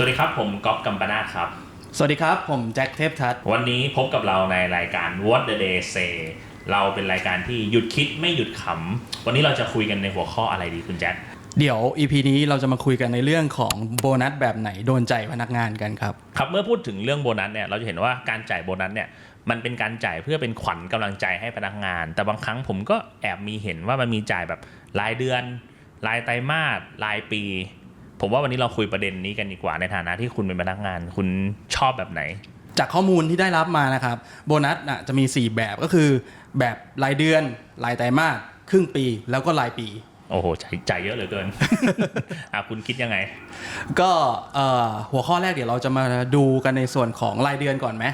สวัสดีครับผมก๊อฟกัมปนาทครับ สวัสดีครับ ผมแจ็คเทพทัศน์วันนี้พบกับเราในรายการ What the Day Say เราเป็นรายการที่หยุดคิดไม่หยุดขำ วันนี้เราจะคุยกันในหัวข้ออะไรดีคุณแจ็ค เดี๋ยว EP นี้เราจะมาคุยกันในเรื่องของโบนัสแบบไหนโดนใจพนักงานกันครับ ครับเมื่อพูดถึงเรื่องโบนัสเนี่ยเราจะเห็นว่าการจ่ายโบนัสเนี่ยมันเป็นการจ่ายเพื่อเป็นขวัญกำลังใจให้พนักงาน แต่บางครั้งผมก็แอบมีเห็นว่ามันมีจ่ายแบบรายเดือน รายไตรมาสรายปี ผมว่าวันนี้เราคุยประเด็นนี้กันดีกว่าในฐานะที่คุณเป็นพนักงาน คุณชอบแบบไหน จากข้อมูลที่ได้รับมานะครับ โบนัสน่ะจะมี 4 แบบก็คือ แบบรายเดือน รายไตรมาสครึ่งปีแล้วก็รายปี โอ้โหจ่ายจ่ายเยอะเหลือเกิน อะคุณคิดยังไง ก็เอ่อหัวข้อแรกเดี๋ยวเราจะมาดูกันในส่วนของรายเดือนก่อนไหม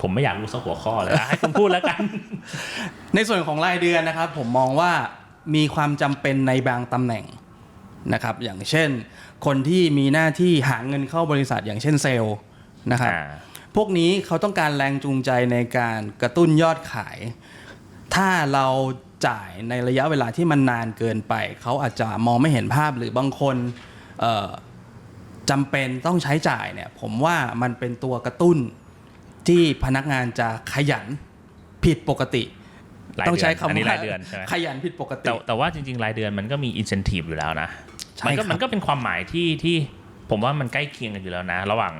ผมไม่อยากรู้สักหัวข้อเลยอะให้คุณพูดแล้วกัน ในส่วนของรายเดือนนะครับ ผมมองว่ามีความจำเป็นในบางตำแหน่ง นะครับอย่างเช่น คนที่มีหน้าที่หาเงินเข้าบริษัทอย่างเช่นเซลล์นะครับอ่าพวกนี้เขาต้องการแรงจูงใจในการกระตุ้นยอดขาย ถ้าเราจ่ายในระยะเวลาที่มันนานเกินไป เขาอาจจะมองไม่เห็นภาพหรือบางคนเอ่อจำเป็นต้องใช้จ่ายเนี่ยผมว่ามันเป็นตัวกระตุ้นที่พนักงานจะขยันผิดปกติ รายเดือนต้องใช้คำอันนี้ว่ารายเดือนใช่ไหมขยันผิดปกติแต่แต่ว่าจริงๆ รายเดือนมันก็มี incentive อยู่แล้วนะใช่มันก็ครับมันก็เป็นความหมายที่ที่ผมว่ามันใกล้เคียงกันอยู่แล้วนะ ระหว่าง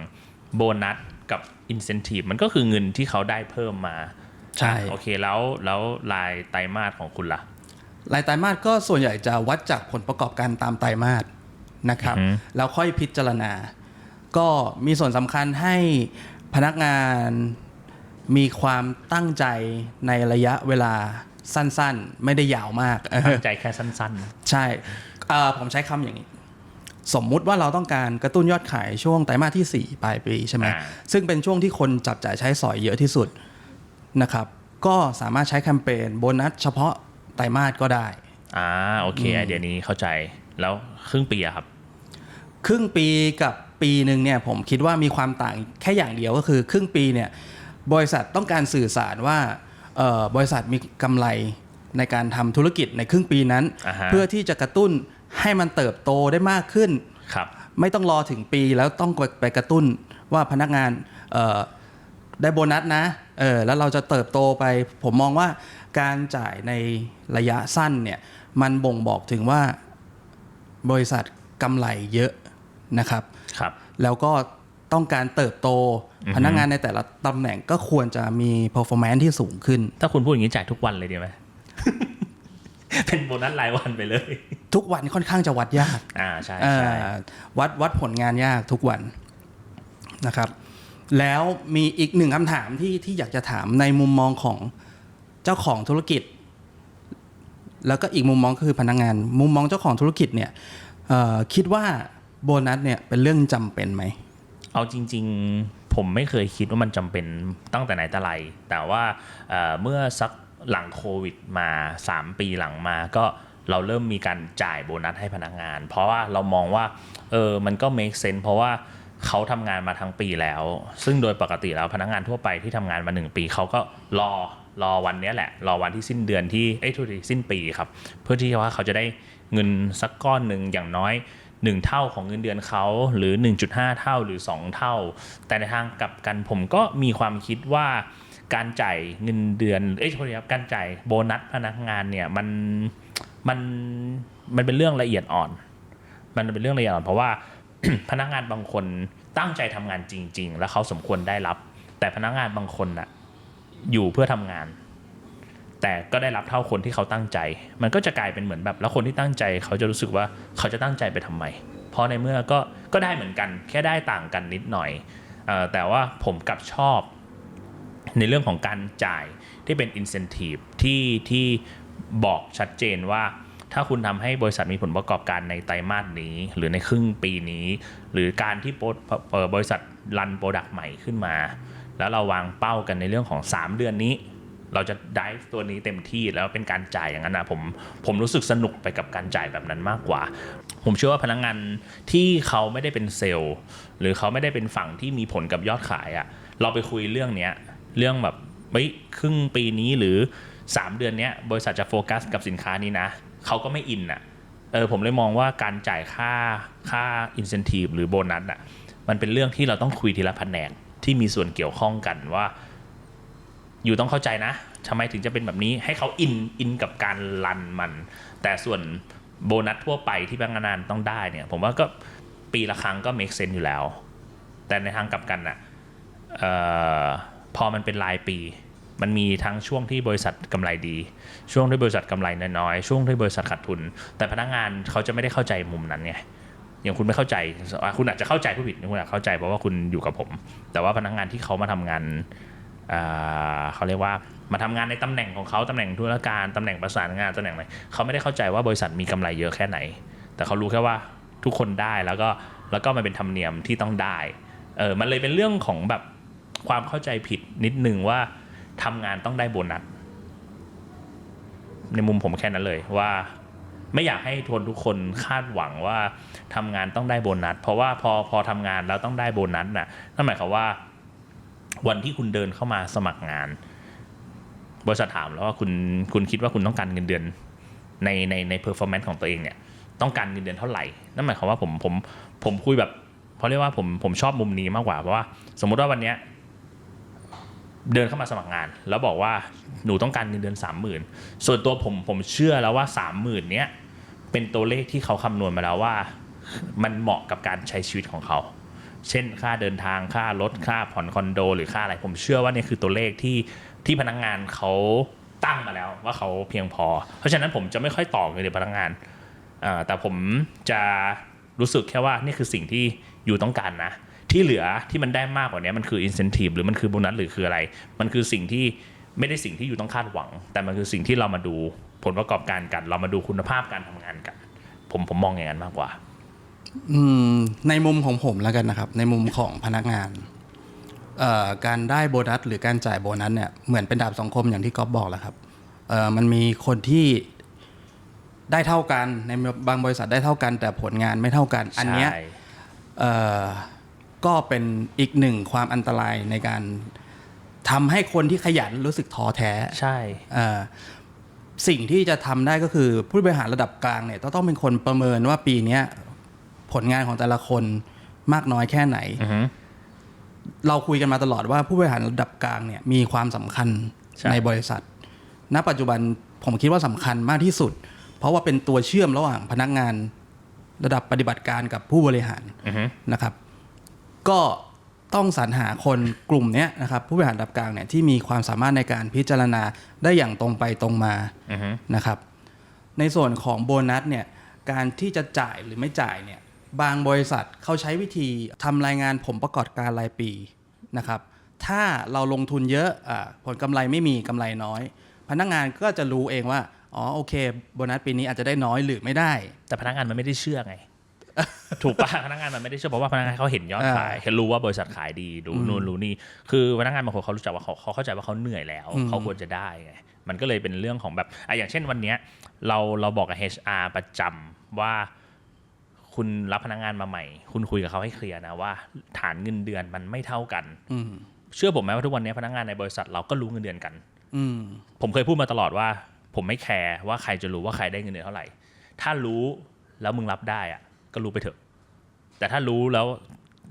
โบนัสกับ incentive มันก็คือเงินที่เขาได้เพิ่มมาใช่โอเคแล้วแล้วรายไตรมาสของคุณล่ะรายไตรมาสก็ส่วนใหญ่จะวัดจากผลประกอบการตามไตรมาสนะครับอือฮึแล้วค่อยพิจารณา ก็มีส่วนสำคัญให้พนักงาน มีความตั้งใจในระยะเวลาสั้นๆ ไม่ได้ยาวมากตั้งใจแค่สั้นๆนะใช่เอ่อผมใช้คำอย่างนี้ สมมุติว่าเราต้องการกระตุ้นยอดขายช่วงไตรมาสที่ 4 ปลายปีใช่ไหมอ่าซึ่งเป็นช่วงที่คนจับจ่ายใช้สอยเยอะที่สุดนะครับ ก็สามารถใช้แคมเปญโบนัสเฉพาะไตรมาสก็ได้อ่าโอเคไอเดียนี้เข้าใจแล้วครึ่งปีอะครับ ครึ่งปีกับปีหนึ่งเนี่ยผมคิดว่ามีความต่างแค่อย่างเดียวก็คือ ครึ่งปีเนี่ย บริษัทต้องการสื่อสารว่าเอ่อบริษัทมีกำไรในการทำธุรกิจในครึ่งปีนั้นอ่าฮะเพื่อที่จะกระตุ้นให้มันเติบโตได้มากขึ้นครับไม่ต้องรอถึงปีแล้วต้องไปกระตุ้นว่าพนักงานเอ่อได้โบนัสนะเออแล้วเราจะเติบโตไป ผมมองว่าการจ่ายในระยะสั้นเนี่ยมันบ่งบอกถึงว่าบริษัทกำไรเยอะนะครับครับ แล้วก็ ต้องการเติบโตอือฮึพนักงานในแต่ละตำแหน่งก็ควรจะมี performance ที่สูงขึ้น ถ้าคุณพูดอย่างนี้จ่ายทุกวันเลยดีไหมเป็นโบนัสรายวันไปเลย ทุกวันค่อนข้างจะวัดยาก อ่าใช่เอ่ใช่อวัดวัดผลงานยากทุกวันนะครับ แล้วมีอีกหนึ่งคำถามที่ที่อยากจะถามในมุมมองของเจ้าของธุรกิจ แล้วก็อีกมุมมองก็คือพนักงาน มุมมองเจ้าของธุรกิจเนี่ยเอ่อคิดว่าโบนัสเนี่ยเป็นเรื่องจำเป็นไหม เอาจริง ๆ ผมไม่เคยคิดว่ามันจำเป็นตั้งแต่ไหนแต่ไร แต่ว่าเเมื่อสักหลังโควิดมา 3 ปีหลังมาก็เราเริ่มมีการจ่ายโบนัสให้พนักงาน เพราะว่าเรามองว่าเออมันก็ make sense เพราะว่าเขาทำงานมาทั้งปีแล้ว ซึ่งโดยปกติแล้วพนักงานทั่วไปที่ทำงานมา 1 ปีเขาก็รอรอวันนี้แหละ รอวันที่สิ้นเดือนที่เอ้ยทุกทีสิ้นปีครับ เพื่อที่ว่าเขาจะได้เงินสักก้อนหนึ่งอย่างน้อย 1 เท่าของเงินเดือนเขาหรือ 1.5 เท่าหรือ 2 เท่า แต่ในทางกลับกันผมก็มีความคิดว่าการจ่ายเงินเดือนเอ้ยโทษทีครับการจ่ายโบนัสพนักงานเนี่ยมันมันมันเป็นเรื่องละเอียดอ่อน มันเป็นเรื่องละเอียดอ่อน เพราะว่าพนักงานบางคนตั้งใจทำงานจริง ๆ แล้วเขาสมควรได้รับ แต่พนักงานบางคนน่ะอยู่เพื่อทำงาน แต่ก็ได้รับเท่าคนที่เขาตั้งใจ มันก็จะกลายเป็นเหมือนแบบ แล้วคนที่ตั้งใจ เขาจะรู้สึกว่าเขาจะตั้งใจไปทำไม เพราะในเมื่อก็ก็ได้เหมือนกัน แค่ได้ต่างกันนิดหน่อยออแต่ว่าผมกลับชอบ ในเรื่องของการจ่ายที่เป็น incentive ที่ที่บอกชัดเจนว่าถ้าคุณทำให้บริษัทมีผลประกอบการในไตรมาสนี้ หรือในครึ่งปีนี้ หรือการที่ปรเอ่อบริษัทรันโปรดักต์ใหม่ขึ้นมา แล้วเราวางเป้ากันในเรื่องของ 3 เดือนนี้ เราจะได้ตัวนี้เต็มที่แล้วเป็นการจ่ายอย่างนั้นนะผมผมรู้สึกสนุกไปกับการจ่ายแบบนั้นมากกว่า ผมเชื่อว่าพนักงานที่เขาไม่ได้เป็นเซลล์หรือเขาไม่ได้เป็นฝั่งที่มีผลกับยอดขายอะเราไปคุยเรื่องเนี้ยเรื่องแบบเฮ้ยครึ่งปีนี้หรือ 3 เดือนเนี้ยบริษัทจะโฟกัสกับสินค้านี้นะเขาก็ไม่อินอะเออผมเลยมองว่าการจ่ายค่าค่า incentive หรือโบนัสอะมันเป็นเรื่องที่เราต้องคุยทีละแผนกที่มีส่วนเกี่ยวข้องกันว่า อยู่ต้องเข้าใจนะทำไมถึงจะเป็นแบบนี้ให้เขาอินอินกับการรันมัน แต่ส่วนโบนัสทั่วไปที่พนักงานต้องได้เนี่ย ผมว่าก็ปีละครั้งก็ make sense อยู่แล้ว แต่ในทางกลับกันน่ะออพอมันเป็นรายปี มันมีทั้งช่วงที่บริษัทกำไรดี ช่วงที่บริษัทกำไรน้อยๆช่วงที่บริษัทขาดทุน แต่พนักงานเขาจะไม่ได้เข้าใจมุมนั้นไงอย่างคุณไม่เข้าใจ คุณอาจจะเข้าใจผู้ผิดคุณอาจจะเข้าใจเพราะว่าคุณอยู่กับผม แต่ว่าพนักงานที่เขามาทำงาน เขาเรียกว่ามาทำงานในตำแหน่งของเขาตำแหน่งธุรการตำแหน่งประสานงานตำแหน่งอะไรเขาไม่ได้เข้าใจว่าบริษัทมีกำไรเยอะแค่ไหน แต่เขารู้แค่ว่าทุกคนได้แล้วก็แล้วก็มันเป็นธรรมเนียมที่ต้องได้เออมันเลยเป็นเรื่องของแบบความเข้าใจผิดนิดนึงว่าทำงานต้องได้โบนัสในมุมผมแค่นั้นเลยว่าไม่อยากให้ทวนทุกคนคาดหวังว่าทำงานต้องได้โบนัส เพราะว่าพอพอทำงานแล้วต้องได้โบนัสน่ะนั่นหมายความว่า วันที่คุณเดินเข้ามาสมัครงาน บริษัทถามแล้วว่าคุณคุณคิดว่าคุณต้องการเงินเดือนในในในเพอร์ฟอร์แมนซ์ของตัวเองเนี่ยต้องการเงินเดือนเท่าไหร่ นั่นหมายความว่าผมผมผมคุยแบบเขาะเรียกว่าผมผมชอบมุมนี้มากกว่าเพราะว่า สมมุติว่าวันเนี้ยเดินเข้ามาสมัครงาน แล้วบอกว่าหนูต้องการเงินเดือนสามหมื่นส่วนตัวผมผมเชื่อแล้วว่าสามหมื่นเนี้ยเป็นตัวเลขที่เขาคำนวณมาแล้วว่า มันเหมาะกับการใช้ชีวิตของเขา เช่นค่าเดินทางค่ารถค่าผ่อนคอนโด หรือค่าอะไรผมเชื่อว่านี่คือตัวเลขที่ที่พนักงานเขาตั้งมาแล้วว่าเขาเพียงพอ เพราะฉะนั้นผมจะไม่ค่อยต่อเงินเดือนพนักงานแต่ผมจะรู้สึกแค่ว่านี่คือสิ่งที่อยู่ต้องการนะ ที่เหลือที่มันได้มากกว่านี้มันคือ incentive หรือมันคือโบนัสหรือคืออะไร มันคือสิ่งที่ไม่ได้สิ่งที่อยู่ต้องคาดหวัง แต่มันคือสิ่งที่เรามาดูผลประกอบการกัน เรามาดูคุณภาพการทำงานกัน ผมผมมองอย่างนั้นมากกว่า อืมในมุมของผมแล้วกันนะครับ ในมุมของพนักงานเอ่อการได้โบนัสหรือการจ่ายโบนัสเนี่ยเหมือนเป็นดาบสองคมอย่างที่ก๊อฟบอกแหละครับเอ่อมันมีคนที่ได้เท่ากันในบางบริษัทได้เท่ากัน แต่ผลงานไม่เท่ากัน อันเนี้ยใช่เอ่อก็เป็นอีกหนึ่งความอันตรายในการทำให้คนที่ขยันรู้สึกท้อแท้ใช่เอ่อสิ่งที่จะทำได้ก็คือผู้บริหารระดับกลางเนี่ยต้องต้องเป็นคนประเมินว่าปีเนี้ย ผลงานของแต่ละคนมากน้อยแค่ไหนอือฮึเราคุยกันมาตลอดว่าผู้บริหารระดับกลางเนี่ยมีความสำคัญใช่ในบริษัท ณ ปัจจุบันผมคิดว่าสำคัญมากที่สุด เพราะว่าเป็นตัวเชื่อมระหว่างพนักงานระดับปฏิบัติการกับผู้บริหารอือฮึนะครับ ก็ต้องสรรหาคนกลุ่มเนี้ยนะครับ ผู้บริหารระดับกลางเนี่ยที่มีความสามารถในการพิจารณาได้อย่างตรงไปตรงมาอือฮึนะครับ ในส่วนของโบนัสเนี่ยการที่จะจ่ายหรือไม่จ่ายเนี่ย บางบริษัทเขาใช้วิธีทำรายงานผลประกอบการรายปีนะครับถ้าเราลงทุนเยอะอาผลกำไรไม่มีกำไรน้อย พนักงานก็จะรู้เองว่าอ๋อโอเคโบนัสปีนี้อาจจะได้น้อยหรือไม่ได้ แต่พนักงานมันไม่ได้เชื่อไง ถูกปะพนักงานมันไม่ได้เชื่อเพราะว่าพนักงานเขาเห็นยอดอ่าขายเห็นรู้ว่าบริษัทขายดีรู้นู่นรู้นี่คือพนักงานบางคนเขารู้จักว่าเขาเขาเข้าใจว่าเขาเหนื่อยแล้วอืมเขาควรจะได้ไงมันก็เลยเป็นเรื่องของแบบอะอย่างเช่นวันเนี้ยเราเราบอกกับ HR ประจำว่า คุณรับพนักงานมาใหม่ คุณคุยกับเขาให้เคลียร์นะว่า ฐานเงินเดือนมันไม่เท่ากัน อืมเชื่อผมไหมว่าทุกวันนี้พนักงานในบริษัทเราก็รู้เงินเดือนกัน อืมผมเคยพูดมาตลอดว่า ผมไม่แคร์ว่าใครจะรู้ว่าใครได้เงินเดือนเท่าไหร่ ถ้ารู้แล้วมึงรับได้อะก็รู้ไปเถอะ แต่ถ้ารู้แล้ว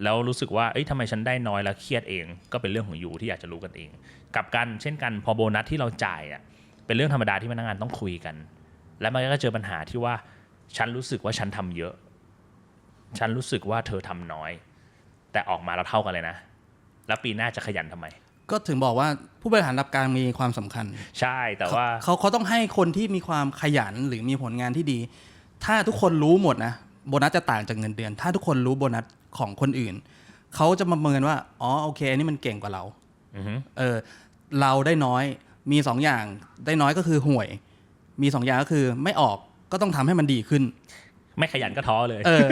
แล้วรู้สึกว่า เอ้ยทำไมฉันได้น้อยแล้วเครียดเอง ก็เป็นเรื่องของอยู่ที่อยากจะรู้กันเองกลับกันเช่นกันพอโบนัสที่เราจ่ายอะ เป็นเรื่องธรรมดาที่พนักงานต้องคุยกัน แล้วมันก็เจอปัญหาที่ว่า ฉันรู้สึกว่าฉันทำเยอะ ฉันรู้สึกว่าเธอทำน้อย แต่ออกมาเราเท่ากันเลยนะ แล้วปีหน้าจะขยันทำไม ก็ถึงบอกว่าผู้บริหารระดับกลางมีความสำคัญ ใช่แต่ว่าเขาเขาต้องให้คนที่มีความขยันหรือมีผลงานที่ดี ถ้าทุกคนรู้หมดนะโบนัสจะต่างจากเงินเดือน ถ้าทุกคนรู้โบนัสของคนอื่น เขาจะมาเมินว่าอ๋อโอเคอันนี้มันเก่งกว่าเราอือฮึเออเราได้น้อยมีสองอย่างได้น้อยก็คือห่วย มีสองอย่างก็คือไม่ออกก็ต้องทำให้มันดีขึ้น ไม่ขยันก็ท้อเลย เออ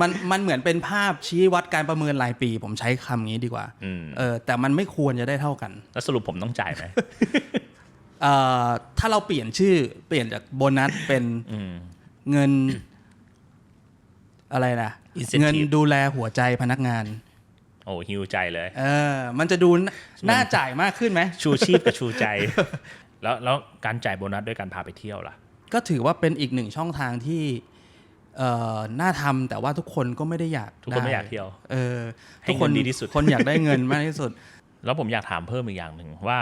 มันมันเหมือนเป็นภาพชี้วัดการประเมินรายปี ผมใช้คำนี้ดีกว่าอืมเออแต่มันไม่ควรจะได้เท่ากัน แล้วสรุปผมต้องจ่ายไหมเอ่อถ้าเราเปลี่ยนชื่อเปลี่ยนจากโบนัสเป็นอืมเงิน อะไรนะ Incentive เงินดูแลหัวใจพนักงาน โอ้ฮิวใจเลย เออ มันจะดูน่าน่าจ่ายมากขึ้นไหมชูชีพกับชูใจ แล้วแล้วการจ่ายโบนัสด้วยการพาไปเที่ยวล่ะ ก็ถือว่าเป็นอีกหนึ่งช่องทางที่เอ่อ น่าทำแต่ว่าทุกคนก็ไม่ได้อยากทุกคนไม่ด้อยากเที่ยวเออให้ทุกคนเงินดีที่สุดคนอยากได้เงินมากที่สุด แล้วผมอยากถามเพิ่มอีกอย่างหนึ่งว่า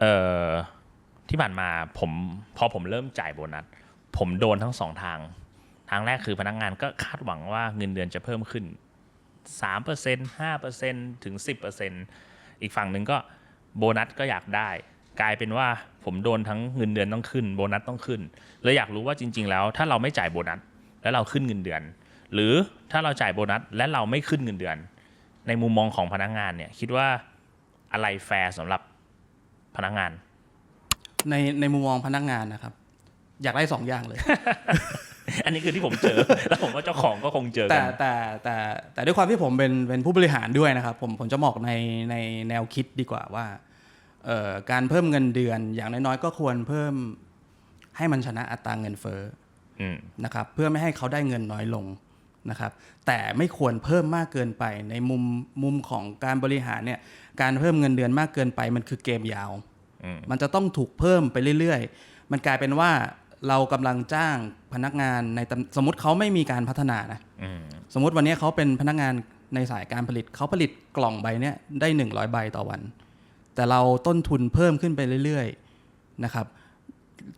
เอ่อที่ผ่านมาผมพอผมเริ่มจ่ายโบนัสผมโดนทั้งสองทาง ทางแรกคือพนักงานก็คาดหวังว่าเงินเดือนจะเพิ่มขึ้น3% 5%ถึง 10%อีกฝั่งหนึ่งก็โบนัสก็อยากได้ กลายเป็นว่าผมโดนทั้งเงินเดือนต้องขึ้น โบนัสต้องขึ้นเลยอยากรู้ว่าจริง ๆ แล้ว ถ้าเราไม่จ่ายโบนัส แล้วเราขึ้นเงินเดือน หรือถ้าเราจ่ายโบนัสและเราไม่ขึ้นเงินเดือน ในมุมมองของพนักงานเนี่ยคิดว่าอะไรแฟร์สำหรับพนักงาน ในในมุมมองพนักงานนะครับ อยากได้สองอย่างเลย อันนี้คือที่ผมเจอ แล้วผมว่าเจ้าของก็คงเจอแต่กันแต่แต่แต่ด้วยความที่ผมเป็นเป็นผู้บริหารด้วยนะครับ ผมผมจะบอกในในแนวคิดดีกว่าว่าเอ่อการเพิ่มเงินเดือนอย่างน้อยๆก็ควรเพิ่มให้มันชนะอัตราเงินเฟ้ออืม นะครับเพื่อไม่ให้เขาได้เงินน้อยลงนะครับแต่ไม่ควรเพิ่มมากเกินไปในมุมมุมของการบริหารเนี่ยการเพิ่มเงินเดือนมากเกินไปมันคือเกมยาวอืมมันจะต้องถูกเพิ่มไปเรื่อยๆ มันกลายเป็นว่าเรากำลังจ้างพนักงานในตำสมมติเขาไม่มีการพัฒนานะอืมสมมติวันนี้เขาเป็นพนักงานในสายการผลิตเขาผลิตกล่องใบเนี้ยได้ 100 ใบต่อวัน แต่เราต้นทุนเพิ่มขึ้นไปเรื่อยๆนะครับ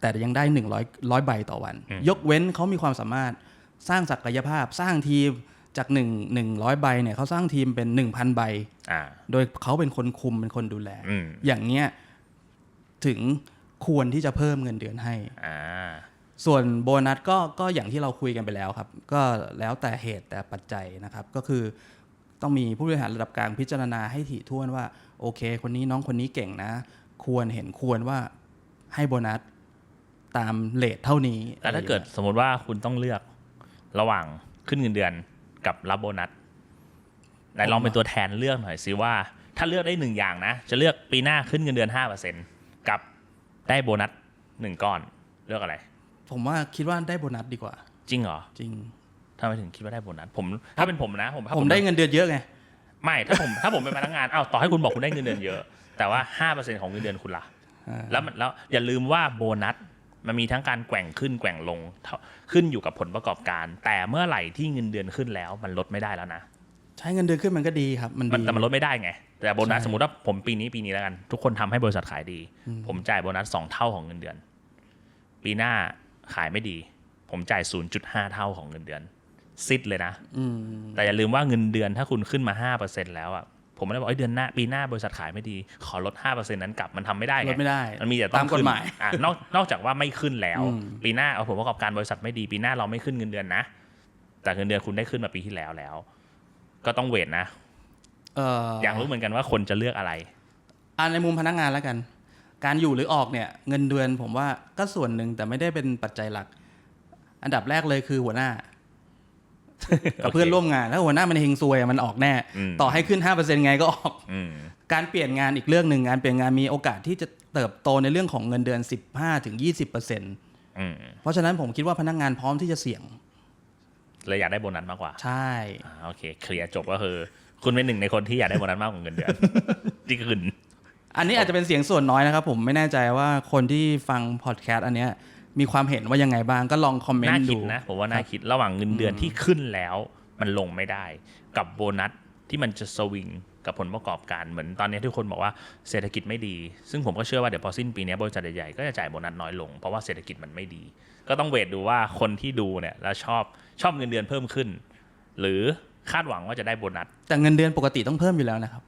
แต่ยังได้100ร้อยใบต่อวัน ยกเว้นเขามีความสามารถสร้างศักยภาพสร้างทีมจาก1 100ใบเนี่ยเขาสร้างทีมเป็น 1,000ใบอ่าโดยเขาเป็นคนคุมเป็นคนดูแลอืมอย่างเงี้ยถึงควรที่จะเพิ่มเงินเดือนให้อ่าส่วนโบนัสก็ก็อย่างที่เราคุยกันไปแล้วครับ ก็แล้วแต่เหตุแต่ปัจจัยนะครับ ก็คือต้องมีผู้บริหารระดับกลางพิจารณาให้ถี่ถ้วนว่า โอเค คนนี้น้องคนนี้เก่งนะ ควรเห็นควรว่าให้โบนัส ตามเลทเท่านี้แล้วถ้าเกิดสมมติว่าคุณต้องเลือกระหว่างขึ้นเงินเดือนกับรับโบนัสไหนลองเป็นตัวแทนเลือกหน่อยสิว่า ถ้าเลือกได้หนึ่งอย่างนะ จะเลือกปีหน้าขึ้นเงินเดือนห้าเปอร์เซ็นกับได้โบนัสหนึ่งก้อนเลือกอะไร ผมว่าคิดว่าได้โบนัสดีกว่า จริงเหรอจริงทำไมถึงคิดว่าได้โบนัสผม ถ้าเป็นผมนะ ผมถ้าผมได้เงินเดือนเยอะไงไม่ถ้าผมถ้าผมเป็นพนักงานอ้าวต่อให้คุณบอกคุณได้เงินเดือนเยอะ แต่ว่าห้าเปอร์เซ็นของเงินเดือนคุณล่ะอ่าแล้วมันแล้วอย่าลืมว่าโบนัส มันมีทั้งการแกว่งขึ้นแกว่งลงเท่าขึ้นอยู่กับผลประกอบการ แต่เมื่อไหร่ที่เงินเดือนขึ้นแล้ว มันลดไม่ได้แล้วนะใช้เงินเดือนขึ้นมันก็ดีครับ มันมันดีแต่มันลดไม่ได้ไง แต่โบนัสใช่สมมติว่าผมปีนี้ปีนี้แล้วกัน ทุกคนทำให้บริษัทขายดี ผมจ่ายโบนัสสองเท่าของเงินเดือน ปีหน้าขายไม่ดี ผมจ่าย0.5เท่าของเงินเดือนซิดเลยนะอืมแต่อย่าลืมว่าเงินเดือนถ้าคุณขึ้นมา5%แล้วอะ ผมไม่ได้บอกไอ้ยเดือนหน้าปีหน้าบริษัทขายไม่ดี ขอลด 5%นั้นกลับมันทำไม่ได้ลไงดไม่ได้มันมีแต่ต้อตางมกฎขึ้นหมายอะนอกนอกจากว่าไม่ขึ้นแล้วอืมปีหน้าเอาผลประกอบการบริษัทไม่ดี ปีหน้าเราไม่ขึ้นเงินเดือนนะ แต่เงินเดือนคุณได้ขึ้นมาปีที่แล้วแล้ว ก็ต้องเวทนะเอ่ออยากรู้เหมือนกันว่าคนจะเลือกอะไรอ่าในมุมพนักงานแล้วกัน การอยู่หรือออกเนี่ย เงินเดือนผมว่าก็ส่วนหนึ่งแต่ไม่ได้เป็นปัจจัยหลัก อันดับแรกเลยคือหัวหน้า กับเพื่อนร่วมงานถ้าหัวหน้ามันเฮงซวยอะมันออกแน่อืมต่อให้ขึ้น 5%ไงก็ออกอืมการเปลี่ยนงานอีกเรื่องหนึ่งการเปลี่ยนงานมีโอกาสที่จะเติบโตในเรื่องของเงินเดือน 15ถึง20%อืมเพราะฉะนั้นผมคิดว่าพนักงานพร้อมที่จะเสี่ยงเลยอยากได้โบนัสมากกว่า ใช่อ่าโอเค เคลียร์จบก็คือ คุณเป็นหนึ่งในคนที่อยากได้โบนัสมากกว่าเงินเดือนที่คืนอันนี้อาจจะเป็นเสียงส่วนน้อยนะครับ ผมไม่แน่ใจว่าคนที่ฟังพอดแคสต์อันเนี้ย มีความเห็นว่ายังไงบ้างก็ลองคอมเมนน่าต์คิดูดนะผมว่าน่าคิดระหว่างเงินเดือนที่ขึ้นแล้วมันลงไม่ได้ กับโบนัสที่มันจะสวิงกับผลประกอบการเหมือนตอนนี้ทุกคนบอกว่าเศรษฐกิจไม่ดี ซึ่งผมก็เชื่อว่าเดี๋ยวพอสิ้นปีนี้บริษัทใหญ่ๆก็จะจ่ายโบนัสน้อยลงเพราะว่าเศรษฐกิจมันไม่ดี ก็ต้องเวทดูว่าคนที่ดูเนี่ยแล้วชอบชอบเงินเดือนเพิ่มขึ้น หรือคาดหวังว่าจะได้โบนัสแต่เงินเดือนปกติต้องเพิ่มอยู่แล้วนะครับ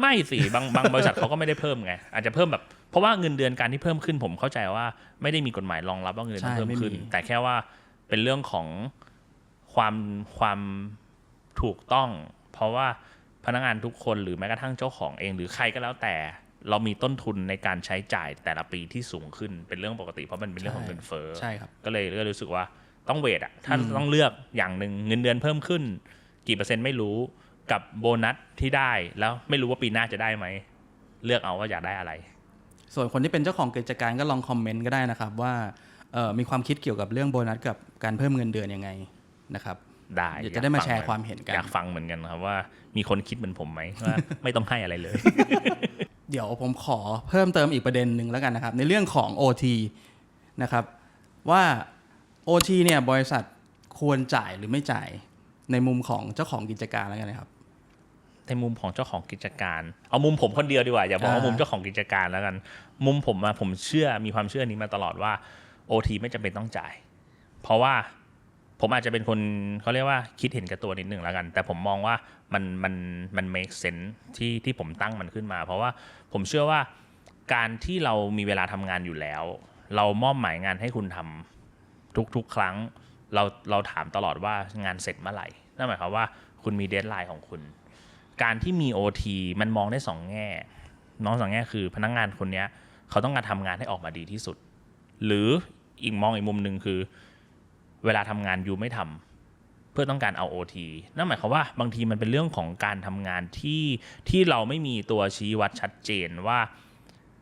ไม่สิบางบางบริษัทเขาก็ไม่ได้เพิ่มไงอาจจะเพิ่มแบบ เพราะว่าเงินเดือนการที่เพิ่มขึ้นผมเข้าใจว่าไม่ได้มีกฎหมายรองรับว่าเงินเดือนต้องใช่เพิ่มขึ้นไม่มีแต่แค่ว่าเป็นเรื่องของความความถูกต้อง เพราะว่าพนักงานทุกคนหรือแม้กระทั่งเจ้าของเองหรือใครก็แล้วแต่ เรามีต้นทุนในการใช้จ่ายแต่ละปีที่สูงขึ้นเป็นเรื่องปกติเพราะมันเป็นเรื่องของเงินเฟ้อใช่ครับก็เลยก็เลยรู้สึกว่าต้องเวทอะถ้าต้องเลือกอย่างหนึ่งเงินเดือนเพิ่มขึ้น กี่เปอร์เซ็นต์ไม่รู้กับโบนัสที่ได้แล้วไม่รู้ว่าปีหน้าจะได้ไหมเลือกเอาว่าอยากได้อะไร ส่วนคนที่เป็นเจ้าของกิจการก็ลองคอมเมนต์ก็ได้นะครับว่าเอ่อมีความคิดเกี่ยวกับเรื่องโบนัสกับการเพิ่มเงินเดือนยังไงนะครับได้เดี๋ยวจะได้มาแชร์ความเห็นกันอยากฟังเหมือนกันครับว่ามีคนคิดเหมือนผมไหมว่าไม่ต้องให้อะไรเลย เดี๋ยวผมขอเพิ่มเติมอีกประเด็นหนึ่งแล้วกันนะครับ ในเรื่องของ OT นะครับ ว่า OT เนี่ยบริษัทควรจ่ายหรือไม่จ่ายในมุมของเจ้าของกิจการแล้วกันนะครับ ในมุมของเจ้าของกิจการ เอามุมผมคนเดียวดีกว่าอย่าบอกว่าอ่ามุมเจ้าของกิจการแล้วกัน มุมผมอะผมเชื่อมีความเชื่อนี้มาตลอดว่า OT ไม่จำเป็นต้องจ่าย เพราะว่าผมอาจจะเป็นคนเขาเรียกว่าคิดเห็นกับตัวนิดหนึ่งแล้วกัน แต่ผมมองว่ามันมันมัน make sense ที่ที่ผมตั้งมันขึ้นมา เพราะว่าผมเชื่อว่าการที่เรามีเวลาทำงานอยู่แล้ว เรามอบหมายงานให้คุณทำทุกๆ ครั้ง เราเราถามตลอดว่างานเสร็จเมื่อไหร่นั่นหมายความว่าคุณมีเดทไลน์ของคุณ การที่มี OT มันมองได้สองแง่น้องสองแง่คือพนักงานคนนี้เขาต้องการทำงานให้ออกมาดีที่สุด หรืออีกมองอีกมุมหนึ่งคือ เวลาทำงานยูไม่ทำเพื่อต้องการเอา OT นั่นหมายความว่าบางทีมันเป็นเรื่องของการทำงานที่ที่เราไม่มีตัวชี้วัดชัดเจนว่า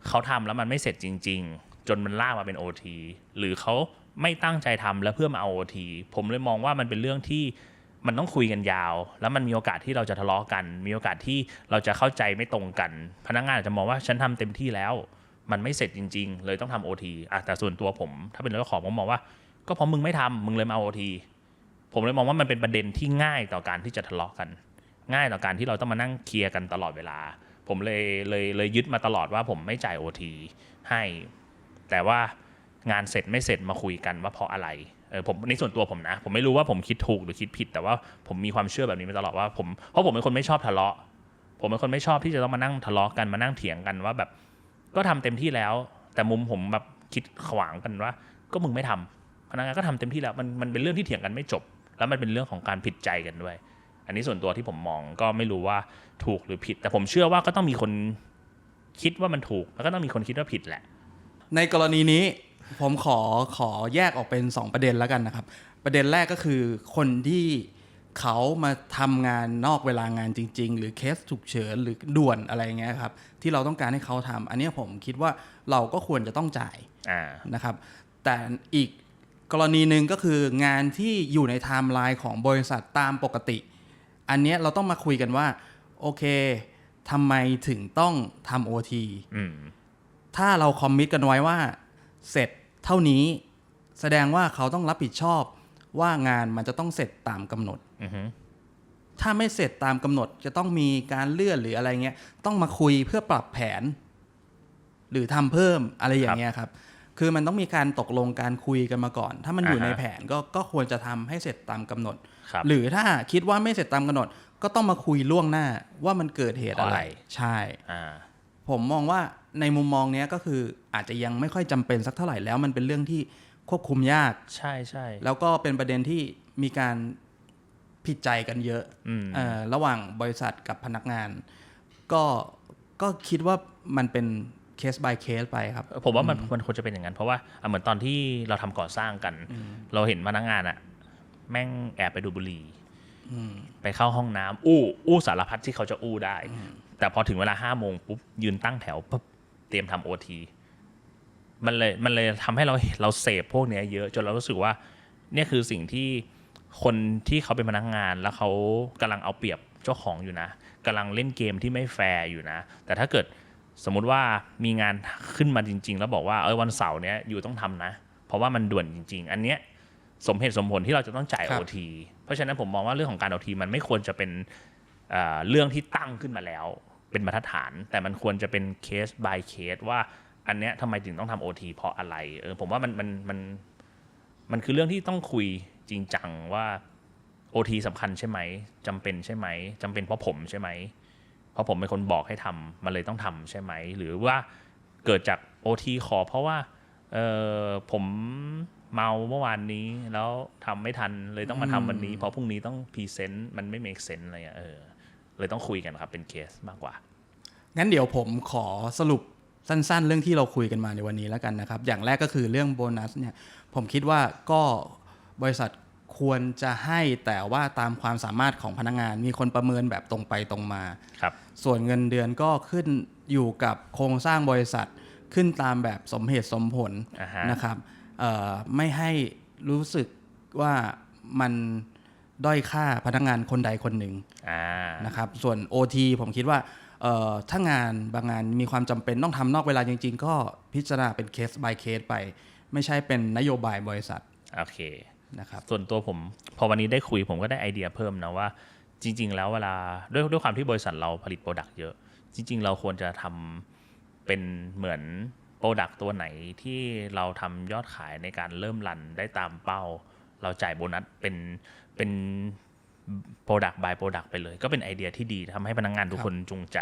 เขาทำแล้วมันไม่เสร็จจริง ๆ จนมันลากมาเป็น OT หรือเขาไม่ตั้งใจทำแล้วเพื่อมาเอา OT ผมเลยมองว่ามันเป็นเรื่องที่ มันต้องคุยกันยาว แล้วมันมีโอกาสที่เราจะทะเลาะกัน มีโอกาสที่เราจะเข้าใจไม่ตรงกัน พนักงานอาจจะมองว่าฉันทำเต็มที่แล้ว มันไม่เสร็จจริง ๆ เลยต้องทำโอทีอะแต่ส่วนตัวผม ถ้าเป็นเจ้าของผมมองว่า ก็เพราะมึงไม่ทำมึงเลยมาเอาโอทีผมเลยมองว่ามันเป็นประเด็นที่ง่ายต่อการที่จะทะเลาะกัน ง่ายต่อการที่เราต้องมานั่งเคลียร์กันตลอดเวลา ผมเลยเลยเลยยึดมาตลอดว่าผมไม่จ่ายโอทีให้ แต่ว่างานเสร็จไม่เสร็จมาคุยกันว่าเพราะอะไร เออผมในส่วนตัวผมนะ ผมไม่รู้ว่าผมคิดถูกหรือคิดผิด แต่ว่าผมมีความเชื่อแบบนี้มาตลอดว่าผมเพราะผมเป็นคนไม่ชอบทะเลาะ ผมเป็นคนไม่ชอบที่จะต้องมานั่งทะเลาะกันมานั่งเถียงกันว่าแบบ ก็ทำเต็มที่แล้ว แต่มุมผมแบบคิดขวางกันว่า ก็มึงไม่ทำพนักงานก็ทำเต็มที่แล้วมันมันเป็นเรื่องที่เถียงกันไม่จบ แล้วมันเป็นเรื่องของการผิดใจกันด้วย อันนี้ส่วนตัวที่ผมมองก็ไม่รู้ว่าถูกหรือผิด แต่ผมเชื่อว่าก็ต้องมีคนคิดว่ามันถูก แล้วก็ต้องมีคนคิดว่าผิดแหละ ในกรณีนี้ ผมขอขอแยกออกเป็น 2 ประเด็นแล้วกันนะครับ ประเด็นแรกก็คือคนที่เขามาทำงานนอกเวลางานจริง ๆ หรือเคสฉุกเฉินหรือด่วนอะไรเงี้ยครับที่เราต้องการให้เขาทำอันเนี้ยผมคิดว่าเราก็ควรจะต้องจ่ายอ่านะครับ แต่อีกกรณีหนึ่งก็คืองานที่อยู่ในไทม์ไลน์ของบริษัทตามปกติ อันเนี้ยเราต้องมาคุยกันว่า โอเคทำไมถึงต้องทำโอทีอืมถ้าเราคอมมิตกันไว้ว่า เสร็จ เท่านี้แสดงว่าเขาต้องรับผิดชอบว่างานมันจะต้องเสร็จตามกำหนดอือฮึถ้าไม่เสร็จตามกำหนดจะต้องมีการเลื่อนหรืออะไรเงี้ย ต้องมาคุยเพื่อปรับแผน หรือทำเพิ่มอะไรอย่างเงี้ยครับคือมันต้องมีการตกลงการคุยกันมาก่อน ถ้ามันอยู่ในแผนก็ก็ควรจะทำให้เสร็จตามกำหนดครับหรือถ้าคิดว่าไม่เสร็จตามกำหนด ก็ต้องมาคุยล่วงหน้าว่ามันเกิดเหตุอะไรเพราะอะไรใช่อ่าผมมองว่า ในมุมมองเนี้ยก็คืออาจจะยังไม่ค่อยจำเป็นสักเท่าไหร่แล้ว มันเป็นเรื่องที่ควบคุมยากใช่ใช่แล้วก็เป็นประเด็นที่มีการผิดใจกันเยอะอืมเอ่อระหว่างบริษัทกับพนักงาน ก็ก็คิดว่ามันเป็นเคส by เคสไปครับ ผมว่ามันมันควรจะเป็นอย่างนั้น เพราะว่าอะเหมือนตอนที่เราทำก่อสร้างกัน เราเห็นพนักงานอะแม่งแอบไปดูดบุหรี่ไปเข้าห้องน้ำอู้อู้สารพัดที่เขาจะอู้ได้ แต่พอถึงเวลาห้าโมงปุ๊บยืนตั้งแถวปุ๊บ เตรียมทำโอทีมันเลยมันเลยทำให้เราเราเสพพวกเนี้ยเยอะจนเรารู้สึกว่าเนี่ยคือสิ่งที่คนที่เขาเป็นพนักงานแล้วเขากำลังเอาเปรียบเจ้าของอยู่นะกำลังเล่นเกมที่ไม่แฟร์อยู่นะ แต่ถ้าเกิดสมมุติว่ามีงานขึ้นมาจริง ๆ แล้วบอกว่าเออวันเสาร์เนี้ยอยู่ต้องทำนะ เพราะว่ามันด่วนจริง ๆ อันเนี้ยสมเหตุสมผลที่เราจะต้องจ่ายครัโอบทีเพราะฉะนั้นผมมองว่าเรื่องของการโอทีมันไม่ควรจะเป็นเอ่อเรื่องที่ตั้งขึ้นมาแล้ว เป็นบรรทัดฐาน แต่มันควรจะเป็นเคส by เคสว่าอันเนี้ยทำไมถึงต้องทำโอทีเพราะอะไรเออผมว่ามันมันมันมันคือเรื่องที่ต้องคุยจริงจังว่าโอทีสำคัญใช่ไหมจำเป็นใช่ไหมจำเป็นเพราะผมใช่ไหมเพราะผมเป็นคนบอกให้ทำมันเลยต้องทำใช่ไหมหรือว่าเกิดจากโอทีขอเพราะว่าเออผมเมาเมื่อวานนี้แล้วทำไม่ทันเลยต้องมาทำวันนี้ เพราะพรุ่งนี้ต้องพรีเซนต์มันไม่ make sense อะไรอะเออ เลยต้องคุยกันครับเป็นเคสมากกว่า งั้นเดี๋ยวผมขอสรุปสั้น ๆ เรื่องที่เราคุยกันมาในวันนี้แล้วกันนะครับ อย่างแรกก็คือเรื่องโบนัสเนี่ยผมคิดว่าก็บริษัทควรจะให้แต่ว่าตามความสามารถของพนักงาน มีคนประเมินแบบตรงไปตรงมาครับ ส่วนเงินเดือนก็ขึ้นอยู่กับโครงสร้างบริษัทขึ้นตามแบบสมเหตุสมผลอ่าฮะนะครับเอ่อไม่ให้รู้สึกว่ามัน ด้อยค่าพนักงานคนใดคนหนึ่งอ่านะครับส่วน OT ผมคิดว่าเอ่อถ้างานบางงานมีความจำเป็นต้องทำนอกเวลาจริง ๆ ก็พิจารณาเป็นเคส by เคสไป ไม่ใช่เป็นนโยบายบริษัทโอเคนะครับส่วนตัวผมพอวันนี้ได้คุยผมก็ได้ไอเดียเพิ่มนะว่าจริง ๆ แล้วเวลาด้วยด้วยความที่บริษัทเราผลิตโปรดักต์เยอะ จริง ๆ เราควรจะทำเป็นเหมือนโปรดักต์ตัวไหนที่เราทำยอดขายในการเริ่มรันได้ตามเป้า เราจ่ายโบนัสเป็น เป็นโปรดักต์บายโปรดักต์ไปเลย ก็เป็นไอเดียที่ดีทำให้พนักงงานทุกคนจูงใจ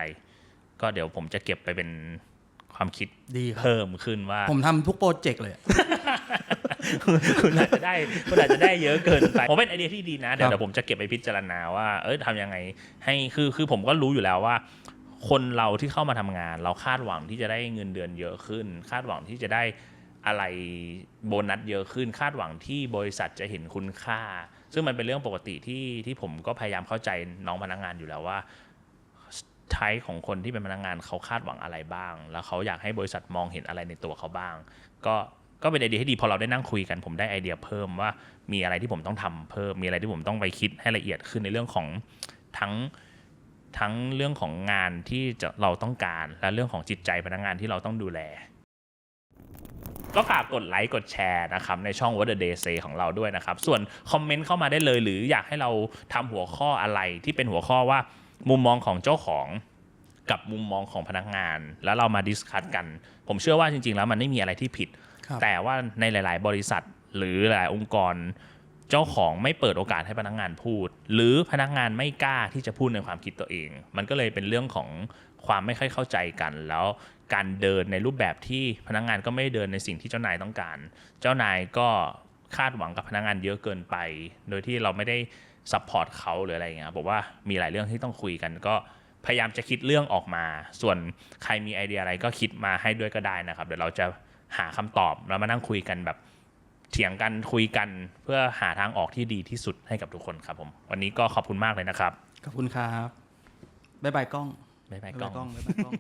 ก็เดี๋ยวผมจะเก็บไปเป็นความคิดดีครับเพิ่มขึ้นว่า ผมทำทุกโปรเจกต์เลย คุณอาจจะได้คุณอาจจะได้เยอะเกินไปผมเป็นไอเดียที่ดีนะเดี๋ยวเดี๋ยวผมจะเก็บไปพิจารณาว่า เอ้ยทำยังไง ให้คือคือผมก็รู้อยู่แล้วว่า คนเราที่เข้ามาทำงาน เราคาดหวังที่จะได้เงินเดือนเยอะขึ้น คาดหวังที่จะได้อะไรโบนัสเยอะขึ้น คาดหวังที่บริษัทจะเห็นคุณค่า ซึ่งมันเป็นเรื่องปกติที่ที่ผมก็พยายามเข้าใจน้องพนักงานอยู่แล้วว่าไทป์ของคนที่เป็นพนักงานเขาคาดหวังอะไรบ้าง แล้วเขาอยากให้บริษัทมองเห็นอะไรในตัวเขาบ้าง ก็ก็เป็นไอเดียที่ดีพอเราได้นั่งคุยกันผมได้ไอเดียเพิ่มว่ามีอะไรที่ผมต้องทำเพิ่ม มีอะไรที่ผมต้องไปคิดให้ละเอียดขึ้นในเรื่องของทั้งทั้งเรื่องของงานที่จะเราต้องการ และเรื่องของจิตใจพนักงานที่เราต้องดูแล ก็ฝากกดไลค์กดแชร์นะครับในช่อง What the Day Say ของเราด้วยนะครับ ส่วนคอมเมนต์เข้ามาได้เลย หรืออยากให้เราทำหัวข้ออะไรที่เป็นหัวข้อว่ามุมมองของเจ้าของกับมุมมองของพนักงาน แล้วเรามาดิสคัตกัน ผมเชื่อว่าจริง ๆ แล้วมันไม่มีอะไรที่ผิดครับแต่ว่าในหลาย ๆ บริษัทหรือหลายองค์กร เจ้าของไม่เปิดโอกาสให้พนักงานพูด หรือพนักงานไม่กล้าที่จะพูดในความคิดตัวเอง มันก็เลยเป็นเรื่องของความไม่ค่อยเข้าใจกัน แล้วการเดินในรูปแบบที่พนักงานก็ไม่เดินในสิ่งที่เจ้านายต้องการ เจ้านายก็คาดหวังกับพนักงานเยอะเกินไป โดยที่เราไม่ได้ซัพพอร์ตเขาหรืออะไรเงี้ยผมว่ามีหลายเรื่องที่ต้องคุยกันก็พยายามจะคิดเรื่องออกมา ส่วนใครมีไอเดียอะไรก็คิดมาให้ด้วยก็ได้นะครับ เดี๋ยวเราจะหาคำตอบแล้วมานั่งคุยกันแบบ เถียงกันคุยกันเพื่อหาทางออกที่ดีที่สุดให้กับทุกคนครับผม วันนี้ก็ขอบคุณมากเลยนะครับ ขอบคุณครับ บ๊ายบายกล้อง บ๊ายบายบ๊ายกล้บาอยงกล้อง บ๊ายบายกล้อง